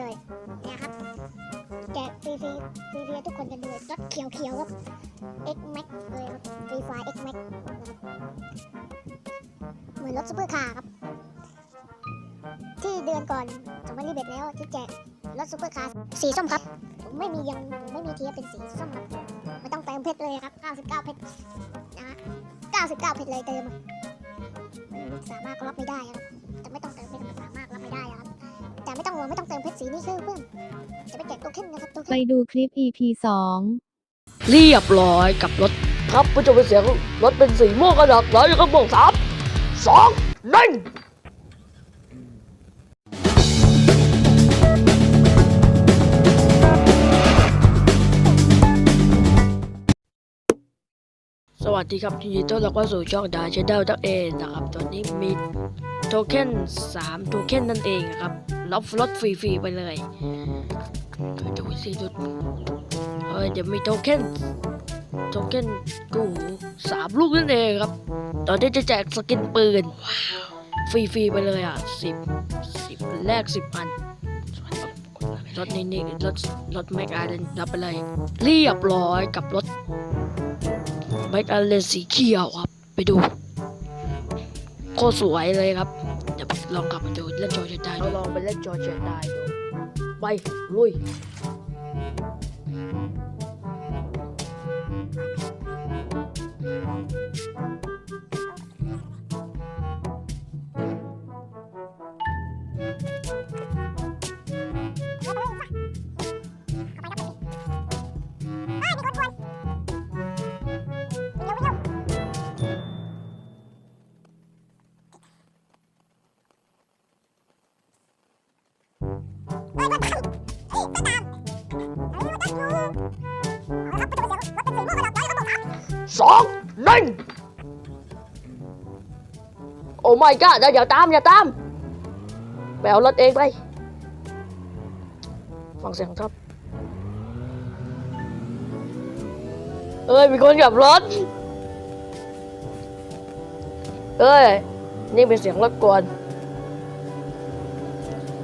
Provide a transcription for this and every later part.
เลยเนี่ยครับ แจกฟรีฟรีฟรีฟรีทุกคนกันเลยรถเขียวเขียวครับ X Max เลยครับฟรีไฟ X Max เหมือนรถซูเปอร์คาร์ครับ ที่เดือนก่อนสองพันยี่สิบแล้วที่แจกรถซูเปอร์คาร์สีส้มครับ ผมไม่มียังผมไม่มีเทียบเป็นสีส้มครับไม่ต้องเติมเพชรเลยครับ 99 เพชรนะฮะ99 เพชรเลยเติมอะสามารถรับไม่ได้ครับแต่ไม่ต้องเติมเพชร วงไม่ต้องเติมเพชรสีนี่คือเพิ่มจะไปแจกโตเค็นนะครับโตไปเค็นดูคลิป EP 2 เรียบร้อยกับรถครับผู้ชมเป็นเสียงรถเป็นสีม่วงกระดักแล้วยังก็บอกสามสองหนึ่งสวัสดีครับยินดีต้อนรับเข้าสู่ช่องดาชเดลดักเอนนะครับ ตอนนี้มี โทเค็น3โทเค็นนั่นเองครับรับรถฟรีๆไปเลยดูสิดูเฮ้ยเดี๋ยวมีโทเค็นโทเค็นกูสามลูกนั่นเองครับ ตอนนี้จะแจกสกินปืนฟรีๆไปเลยอะสิบสิบแรกสิบพันรถนี่นี่รถรถแม็กอาร์เรนรับไปเลยเรียบร้อยกับรถแม็กอาร์เรนสีเขียวครับ ไปดู คตรสวยเลยครับ เดี๋ยวลองกลับมาดูเล่นจอเจได้ดูลองไปเล่นจอเจได้ดู ไป ลุย สองหนึ่งโอ้ไม่ก็อย่าตามอย่าตามไปเอารถ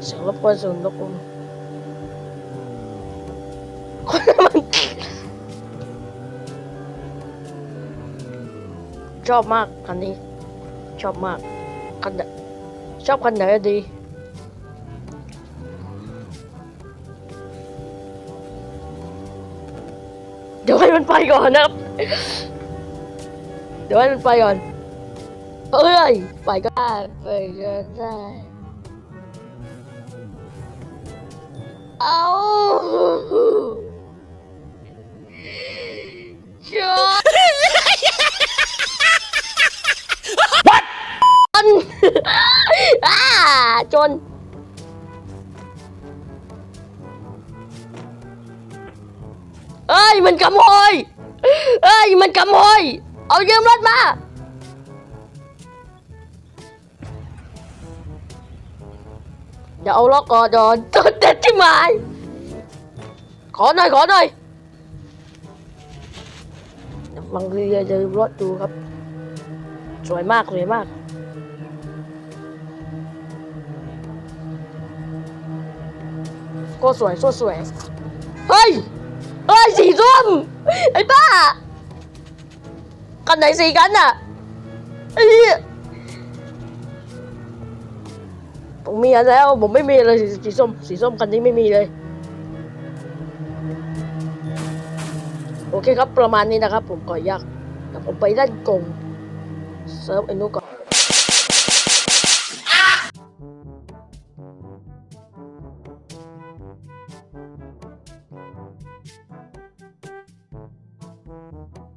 เองไปฟังเสียงครับเอ้ยมีคนขับรถเอ้ยนี่เป็นเสียงรบกวนสียงรบกวนส่วนรบกวนคนมันชอบมากคันนี้ ชอบมากคันไหนชอบคันไหนดีเดี๋ยวให้มันไปก่อนนะครับ เดี๋ยวให้มันไปก่อน เอ้ย ไปก็ได้ ไปก็ได้ เอาชน What จนอ่าจนเอ้ยมันขโมยเอ้ยมันขโมยเอายืมรถมาเดี๋ยวเอาล็อกก่อนก่อนเด็ด ที่หมาขอหน่อยขอหน่อยบางทีจะรถดูครับ สวยมาก สวยมากโคตรสวยโคตรสวย เฮ้ย เฮ้ย สีส้ม ไอ้บ้า กันไหนสีกันน่ะไอ้ ผมมีอันแล้ว ผมไม่มีเลยสีสีส้มสีส้มกันนี้ไม่มีเลย โอเคครับประมาณนี้นะครับ ผมก่อยยักผมไปด้านกงเซิร์ฟไอ้นู้ก่อน